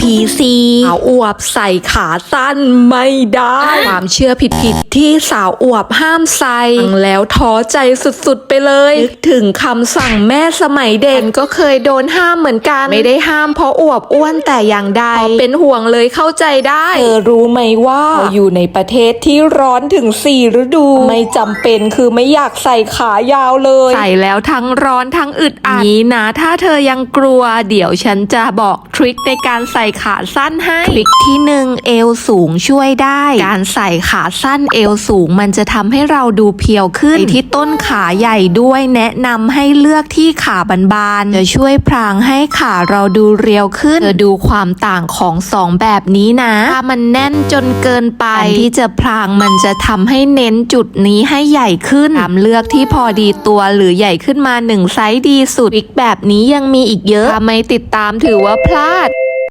EP 4สาวอวบใส่ขาสั้นไม่ได้ ความเชื่อผิดๆที่สาวอวบห้ามใส่ฟังแล้วท้อใจสุดๆไปเลยนึกถึงคำสั่งแม่สมัยเด็กก็เคยโดนห้ามเหมือนกัน ไม่ได้ห้ามเพราะอวบอ้วนแต่อย่างใดเพราะเป็นห่วงเลยเข้าใจได้เธอรู้ไหมว่าเราอยู่ในประเทศที่ร้อนถึง4ฤดู ไม่จำเป็นคือไม่อยากใส่ขายาวเลย ใส่แล้วทั้งร้อนทั้งอึดอัดนี้นะ ถ้าเธอยังกลัว เดี๋ยวฉันจะบอกทริคในการใส่ขาสั้นให้ทริคที่หนึ่งเอวสูงช่วยได้ การใส่ขาสั้นเอวสูงมันจะทำให้เราดูเพียวขึ้นไปที่ต้นขาใหญ่ด้วยแนะนำให้เลือกที่ขาบานๆจะช่วยพรางให้ขาเราดูเรียวขึ้นเธอดูความต่างของสองแบบนี้นะถ้ามันแน่นจนเกินไปการที่จะพรางมันจะทำให้เน้นจุดนี้ให้ใหญ่ขึ้นตามเลือกที่พอดีตัวหรือใหญ่ขึ้นมาหนึ่งไซส์ดีสุดอีกแบบนี้ยังมีอีกเยอะถ้าไม่ติดตามถือว่าพลาด